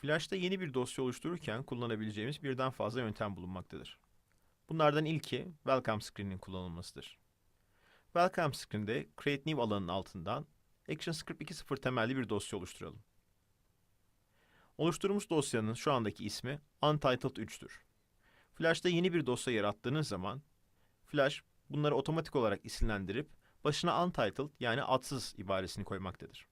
Flash'ta yeni bir dosya oluştururken kullanabileceğimiz birden fazla yöntem bulunmaktadır. Bunlardan ilki Welcome Screen'in kullanılmasıdır. Welcome Screen'de Create New alanının altından ActionScript 2.0 temelli bir dosya oluşturalım. Oluşturulmuş dosyanın şu andaki ismi Untitled 3'tür. Flash'ta yeni bir dosya yarattığınız zaman Flash bunları otomatik olarak isimlendirip başına Untitled yani adsız ibaresini koymaktadır.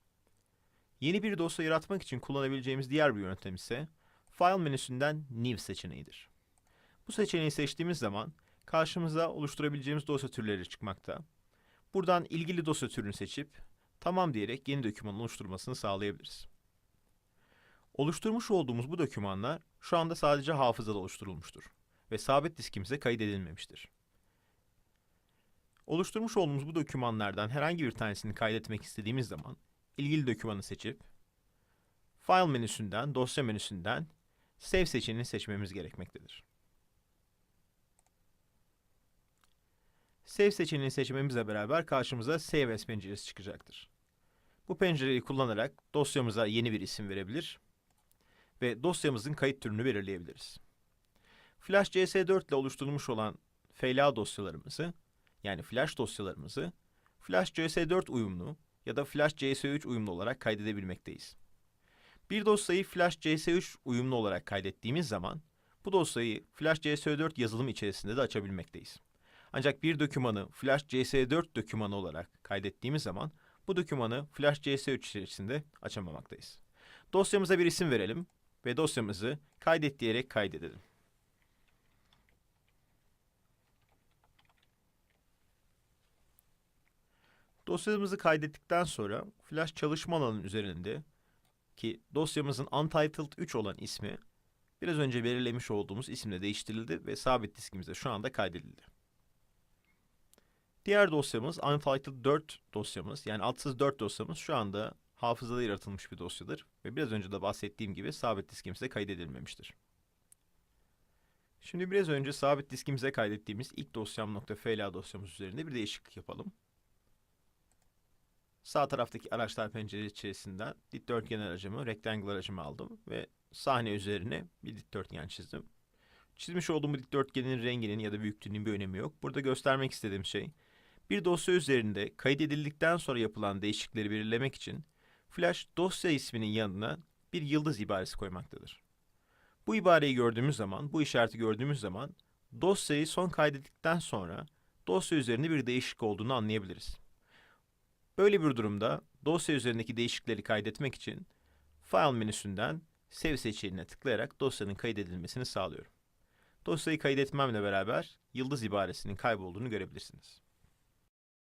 Yeni bir dosya yaratmak için kullanabileceğimiz diğer bir yöntem ise File menüsünden New seçeneğidir. Bu seçeneği seçtiğimiz zaman karşımıza oluşturabileceğimiz dosya türleri çıkmakta. Buradan ilgili dosya türünü seçip tamam diyerek yeni dokümanın oluşturmasını sağlayabiliriz. Oluşturmuş olduğumuz bu dokümanlar şu anda sadece hafızada oluşturulmuştur ve sabit diskimize kaydedilmemiştir. Oluşturmuş olduğumuz bu dokümanlardan herhangi bir tanesini kaydetmek istediğimiz zaman ilgili dokümanı seçip File menüsünden, dosya menüsünden Save seçeneğini seçmemiz gerekmektedir. Save seçeneğini seçmemizle beraber karşımıza Save As penceresi çıkacaktır. Bu pencereyi kullanarak dosyamıza yeni bir isim verebilir ve dosyamızın kayıt türünü belirleyebiliriz. Flash CS4 ile oluşturulmuş olan FLA dosyalarımızı yani Flash dosyalarımızı Flash CS4 uyumlu ya da Flash CS3 uyumlu olarak kaydedebilmekteyiz. Bir dosyayı Flash CS3 uyumlu olarak kaydettiğimiz zaman bu dosyayı Flash CS4 yazılım içerisinde de açabilmekteyiz. Ancak bir dokümanı Flash CS4 dokümanı olarak kaydettiğimiz zaman bu dokümanı Flash CS3 içerisinde açamamaktayız. Dosyamıza bir isim verelim ve dosyamızı kaydet diyerek kaydedelim. Dosyamızı kaydettikten sonra Flash çalışma alanının üzerinde ki dosyamızın Untitled 3 olan ismi biraz önce belirlemiş olduğumuz isimle değiştirildi ve sabit diskimize şu anda kaydedildi. Diğer dosyamız Untitled 4 dosyamız yani adsız 4 dosyamız şu anda hafızada yaratılmış bir dosyadır ve biraz önce de bahsettiğim gibi sabit diskimize kaydedilmemiştir. Şimdi biraz önce sabit diskimize kaydettiğimiz ilk dosyam.fla dosyamız üzerinde bir değişiklik yapalım. Sağ taraftaki araçlar penceresi içerisinden dikdörtgen aracımı, rectangle aracımı aldım ve sahne üzerine bir dikdörtgen çizdim. Çizmiş olduğum bu dikdörtgenin renginin ya da büyüklüğünün bir önemi yok. Burada göstermek istediğim şey, bir dosya üzerinde kaydedildikten sonra yapılan değişiklikleri belirlemek için Flash dosya isminin yanına bir yıldız ibaresi koymaktadır. Bu ibareyi gördüğümüz zaman, bu işareti gördüğümüz zaman dosyayı son kaydettikten sonra dosya üzerinde bir değişiklik olduğunu anlayabiliriz. Böyle bir durumda dosya üzerindeki değişiklikleri kaydetmek için File menüsünden Save seçeneğine tıklayarak dosyanın kaydedilmesini sağlıyorum. Dosyayı kaydetmemle beraber yıldız ibaresinin kaybolduğunu görebilirsiniz.